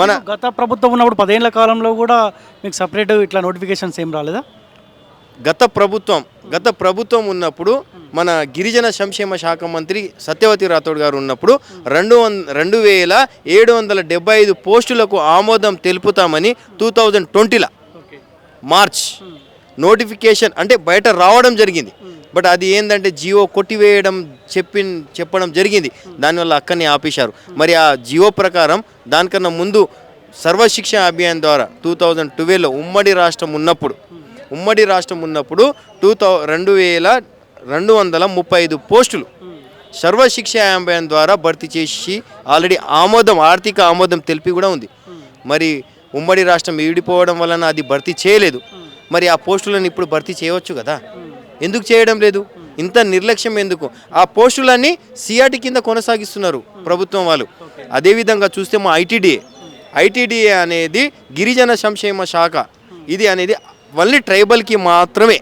మన గత ప్రభుత్వం ఉన్నప్పుడు పదేళ్ళ కాలంలో కూడా మీకు సపరేట్ ఇట్లా నోటిఫికేషన్స్ ఏం రాలేదా? గత ప్రభుత్వం గత ప్రభుత్వం ఉన్నప్పుడు మన గిరిజన సంక్షేమ శాఖ మంత్రి సత్యవతి రాథోడ్ గారు ఉన్నప్పుడు రెండు రెండు వేల ఏడు వందల డెబ్బై ఐదు పోస్టులకు ఆమోదం తెలుపుతామని టూ థౌజండ్ ట్వంటీలో మార్చ్. నోటిఫికేషన్ అంటే బయట రావడం జరిగింది. బట్ అది ఏంటంటే జియో కొట్టివేయడం చెప్పి చెప్పడం జరిగింది. దానివల్ల అక్కడనే ఆపేశారు. మరి ఆ జియో ప్రకారం దానికన్నా ముందు సర్వశిక్ష అభియాన్ ద్వారా టూ థౌజండ్ ట్వెల్వ్లో ఉమ్మడి రాష్ట్రం ఉన్నప్పుడు ఉమ్మడి రాష్ట్రం ఉన్నప్పుడు టూ థౌ రెండు వేల రెండు వందల ముప్పై ఐదు పోస్టులు సర్వశిక్ష అభియాన్ ద్వారా భర్తీ చేసి ఆల్రెడీ ఆమోదం ఆర్థిక ఆమోదం తెలిపి కూడా ఉంది. మరి ఉమ్మడి రాష్ట్రం విడిపోవడం వలన అది భర్తీ చేయలేదు. మరి ఆ పోస్టులను ఇప్పుడు భర్తీ చేయవచ్చు కదా? ఎందుకు చేయడం లేదు? ఇంత నిర్లక్ష్యం ఎందుకు? ఆ పోస్టులన్నీ సిఆర్టీ కింద కొనసాగిస్తున్నారు ప్రభుత్వం వాళ్ళు. అదేవిధంగా చూస్తే మా ఐటీడీఏ. ఐటీడీఏ అనేది గిరిజన సంక్షేమ శాఖ. ఇది అనేది ఓన్లీ ట్రైబల్కి మాత్రమే.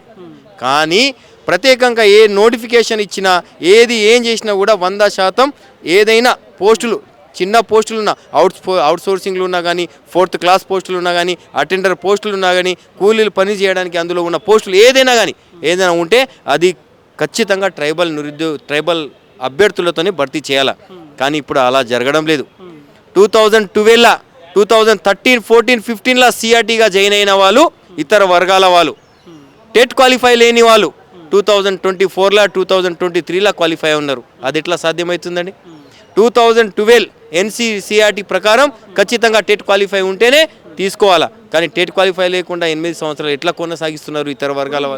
కానీ ప్రత్యేకంగా ఏ నోటిఫికేషన్ ఇచ్చినా ఏది ఏం చేసినా కూడా వంద శాతం ఏదైనా పోస్టులు చిన్న పోస్టులు ఉన్నా అవుట్ అవుట్ సోర్సింగ్లు ఉన్నా కానీ ఫోర్త్ క్లాస్ పోస్టులు ఉన్నా కానీ అటెండర్ పోస్టులు ఉన్నా కానీ కూలీలు పని చేయడానికి అందులో ఉన్న పోస్టులు ఏదైనా కానీ ఏదైనా ఉంటే అది ఖచ్చితంగా ట్రైబల్ నిరుద్యోగ ట్రైబల్ అభ్యర్థులతోనే భర్తీ చేయాలి. కానీ ఇప్పుడు అలా జరగడం లేదు. టూ థౌజండ్ ట్వెల్వ్లా టూ థౌజండ్ థర్టీన్ ఫోర్టీన్ ఫిఫ్టీన్లో సిఆర్టీగా జాయిన్ అయిన వాళ్ళు ఇతర వర్గాల వాళ్ళు టెట్ క్వాలిఫై లేని వాళ్ళు టూ థౌజండ్ ట్వంటీ ఫోర్లా టూ థౌజండ్ ట్వంటీ త్రీలా క్వాలిఫై ఉన్నారు. అది ఎట్లా సాధ్యమవుతుందండి? టూ థౌజండ్ ట్వెల్వ్ ఎన్సీసీఆర్టీ ప్రకారం ఖచ్చితంగా టెట్ క్వాలిఫై ఉంటేనే తీసుకోవాలా. కానీ టెట్ క్వాలిఫై లేకుండా ఎనిమిది సంవత్సరాలు ఎట్లా కొనసాగిస్తున్నారు ఇతర వర్గాల